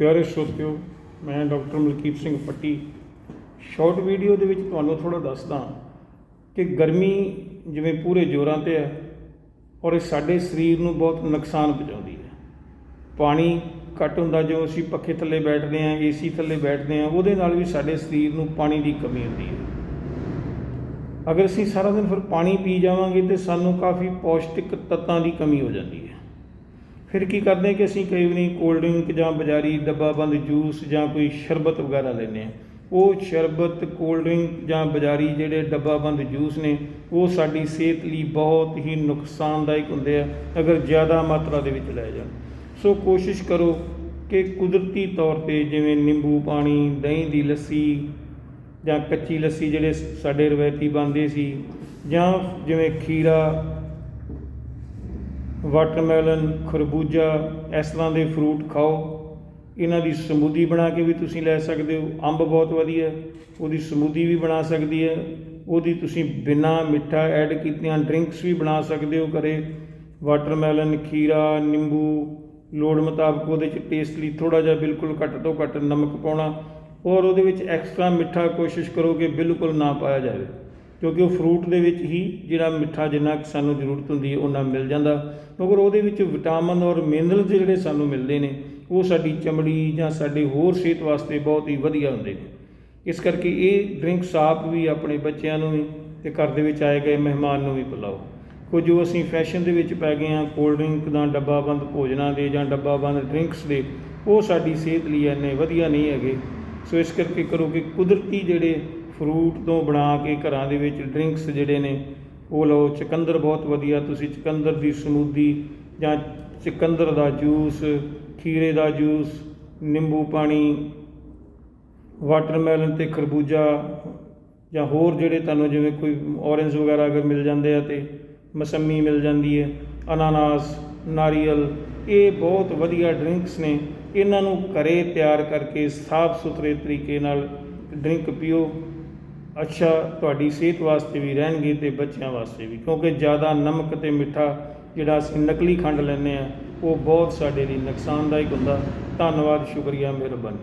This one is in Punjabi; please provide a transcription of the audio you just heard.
ਪਿਆਰੇ ਸਰੋਤਿਓ ਮੈਂ doctor Malkit Singh Patti. Short video ਦੇ ਵਿੱਚ ਤੁਹਾਨੂੰ ਥੋੜਾ ਦੱਸਦਾ ਕਿ ਗਰਮੀ ਜਿਵੇਂ ਪੂਰੇ ਜ਼ੋਰਾਂ ਤੇ ਹੈ ਔਰ ਇਹ ਸਾਡੇ ਸਰੀਰ ਨੂੰ ਬਹੁਤ ਨੁਕਸਾਨ ਪਹੁੰਚਾਉਂਦੀ ਹੈ। ਪਾਣੀ ਘੱਟ ਹੁੰਦਾ ਜੋ ਅਸੀਂ ਪੱਖੇ ਥੱਲੇ ਬੈਠਦੇ ਹਾਂ, ਏਸੀ ਥੱਲੇ ਬੈਠਦੇ ਹਾਂ, ਉਹਦੇ ਨਾਲ ਵੀ ਸਾਡੇ ਸਰੀਰ ਨੂੰ ਪਾਣੀ ਦੀ ਕਮੀ ਹੁੰਦੀ ਹੈ। ਅਗਰ ਅਸੀਂ ਸਾਰਾ ਦਿਨ ਫਿਰ ਪਾਣੀ ਪੀ ਜਾਵਾਂਗੇ ਤੇ ਸਾਨੂੰ ਕਾਫੀ ਪੌਸ਼ਟਿਕ ਤੱਤਾਂ ਦੀ ਕਮੀ ਹੋ ਜਾਂਦੀ ਹੈ। ਫਿਰ ਕੀ ਕਰਦੇ ਹਾਂ ਕਿ ਅਸੀਂ ਕਈ ਵਾਰੀ ਕੋਲਡ ਡਰਿੰਕ ਜਾਂ ਬਾਜ਼ਾਰੀ ਡੱਬਾਬੰਦ ਜੂਸ ਜਾਂ ਕੋਈ ਸ਼ਰਬਤ ਵਗੈਰਾ ਲੈਂਦੇ ਹਾਂ। ਉਹ ਸ਼ਰਬਤ ਕੋਲਡ ਡਰਿੰਕ ਜਾਂ ਬਾਜ਼ਾਰੀ ਜਿਹੜੇ ਡੱਬਾ ਬੰਦ ਜੂਸ ਨੇ, ਉਹ ਸਾਡੀ ਸਿਹਤ ਲਈ ਬਹੁਤ ਹੀ ਨੁਕਸਾਨਦਾਇਕ ਹੁੰਦੇ ਆ, ਅਗਰ ਜ਼ਿਆਦਾ ਮਾਤਰਾ ਦੇ ਵਿੱਚ ਲੈ ਜਾਣ। ਸੋ ਕੋਸ਼ਿਸ਼ ਕਰੋ ਕਿ ਕੁਦਰਤੀ ਤੌਰ ਤੇ ਜਿਵੇਂ ਨਿੰਬੂ ਪਾਣੀ, ਦਹੀਂ ਦੀ ਲੱਸੀ ਜਾਂ ਕੱਚੀ ਲੱਸੀ ਜਿਹੜੇ ਸਾਡੇ ਰਵਾਇਤੀ ਬਣਦੇ ਸੀ ਜਾਂ ਜਿਵੇਂ ਖੀਰਾ ਵਾਟਰਮੈਲਨ, ਖਰਬੂਜਾ, ਇਸ ਤਰ੍ਹਾਂ ਦੇ ਫਰੂਟ ਖਾਓ। ਇਹਨਾਂ ਦੀ ਸਮੂਦੀ ਬਣਾ ਕੇ ਵੀ ਤੁਸੀਂ ਲੈ ਸਕਦੇ ਹੋ। ਅੰਬ ਬਹੁਤ ਵਧੀਆ। ਉਹਦੀ ਸਮੂਦੀ ਵੀ ਬਣਾ ਸਕਦੀ ਹੈ। ਉਹਦੀ ਤੁਸੀਂ ਬਿਨਾ ਮਿੱਠਾ ਐਡ ਕੀਤੀਆਂ ਡਰਿੰਕਸ ਵੀ ਬਣਾ ਸਕਦੇ ਹੋ ਘਰੇ। ਵਾਟਰਮੈਲਨ, ਖੀਰਾ, ਨਿੰਬੂ, ਲੋੜ ਮੁਤਾਬਕ ਉਹਦੇ ਚ ਟੇਸਟ ਲਈ ਥੋੜਾ ਜਿਹਾ ਬਿਲਕੁਲ ਘੱਟ ਤੋਂ ਘੱਟ ਨਮਕ ਪਾਉਣਾ। ਔਰ ਉਹਦੇ ਵਿੱਚ ਐਕਸਟਰਾ ਮਿੱਠਾ ਕੋਸ਼ਿਸ਼ ਕਰੋ ਕਿ ਬਿਲਕੁਲ ਨਾ ਪਾਇਆ ਜਾਵੇ। ਕਿਉਂਕਿ ਉਹ ਫਰੂਟ ਦੇ ਵਿੱਚ ਹੀ ਜਿਹੜਾ ਮਿੱਠਾ ਜਿੰਨਾ ਕੁ ਸਾਨੂੰ ਜ਼ਰੂਰਤ ਹੁੰਦੀ ਹੈ ਉਹਨਾਂ ਮਿਲ ਜਾਂਦਾ। ਮਗਰ ਉਹਦੇ ਵਿੱਚ ਵਿਟਾਮਿਨ ਔਰ ਮਿਨਰਲ ਜਿਹੜੇ ਸਾਨੂੰ ਮਿਲਦੇ ਨੇ, ਉਹ ਸਾਡੀ ਚਮੜੀ ਜਾਂ ਸਾਡੇ ਹੋਰ ਸਿਹਤ ਵਾਸਤੇ ਬਹੁਤ ਹੀ ਵਧੀਆ ਹੁੰਦੇ ਨੇ। ਇਸ ਕਰਕੇ ਇਹ ਡਰਿੰਕਸ ਆਪ ਵੀ ਆਪਣੇ ਬੱਚਿਆਂ ਨੂੰ ਵੀ ਤੇ ਘਰ ਦੇ ਵਿੱਚ ਆਏ ਗਏ ਮਹਿਮਾਨ ਨੂੰ ਵੀ ਪਿਲਾਓ। ਕੁਝ ਜੋ ਅਸੀਂ ਫੈਸ਼ਨ ਦੇ ਵਿੱਚ ਪੈ ਗਏ ਹਾਂ ਕੋਲਡ ਡਰਿੰਕ ਦਾ ਡੱਬਾ ਬੰਦ ਭੋਜਨਾਂ ਦੇ ਜਾਂ ਡੱਬਾ ਬੰਦ ਡਰਿੰਕਸ ਦੇ, ਉਹ ਸਾਡੀ ਸਿਹਤ ਲਈ ਇੰਨੇ ਵਧੀਆ ਨਹੀਂ ਹੈਗੇ। ਸੋ ਇਸ ਕਰਕੇ ਕਰੋ ਕਿ ਕੁਦਰਤੀ ਜਿਹੜੇ ਫਰੂਟ ਤੋਂ ਬਣਾ ਕੇ ਘਰਾਂ ਦੇ ਵਿੱਚ ਡਰਿੰਕਸ ਜਿਹੜੇ ਨੇ, ਉਹ ਲਓ, ਚੁਕੰਦਰ ਬਹੁਤ ਵਧੀਆ, ਤੁਸੀਂ ਚੁਕੰਦਰ ਦੀ ਸਮੂਦੀ ਜਾਂ ਚੁਕੰਦਰ ਦਾ ਜੂਸ ਖੀਰੇ ਦਾ ਜੂਸ ਨਿੰਬੂ ਪਾਣੀ ਵਾਟਰਮੈਲਨ ਤੇ ਖਰਬੂਜਾ ਜਾਂ ਹੋਰ ਜਿਹੜੇ ਤੁਹਾਨੂੰ ਜਿਵੇਂ ਕੋਈ ਔਰੇਂਜ ਵਗੈਰਾ ਅਗਰ ਮਿਲ ਜਾਂਦੇ ਆ ਤੇ ਮਸੰਮੀ ਮਿਲ ਜਾਂਦੀ ਹੈ, ਅਨਾਨਾਸ, ਨਾਰੀਅਲ, ਇਹ ਬਹੁਤ ਵਧੀਆ ਡਰਿੰਕਸ ਨੇ। ਇਹਨਾਂ ਨੂੰ ਘਰੇ ਤਿਆਰ ਕਰਕੇ ਸਾਫ਼ ਸੁਥਰੇ ਤਰੀਕੇ ਨਾਲ ਡਰਿੰਕ ਪੀਓ। ਅੱਛਾ, ਤੁਹਾਡੀ ਸਿਹਤ ਵਾਸਤੇ ਵੀ ਰਹਿਣਗੇ ਤੇ ਬੱਚਿਆਂ ਵਾਸਤੇ ਵੀ, ਕਿਉਂਕਿ ਜ਼ਿਆਦਾ ਨਮਕ ਤੇ ਮਿੱਠਾ ਜਿਹੜਾ ਅਸੀਂ ਨਕਲੀ ਖੰਡ ਲੈਂਦੇ ਆ ਉਹ ਬਹੁਤ ਸਾਡੇ ਲਈ ਨੁਕਸਾਨਦਾਇਕ ਹੁੰਦਾ। ਧੰਨਵਾਦ, ਸ਼ੁਕਰੀਆ, ਮਿਹਰਬਾਨੀ।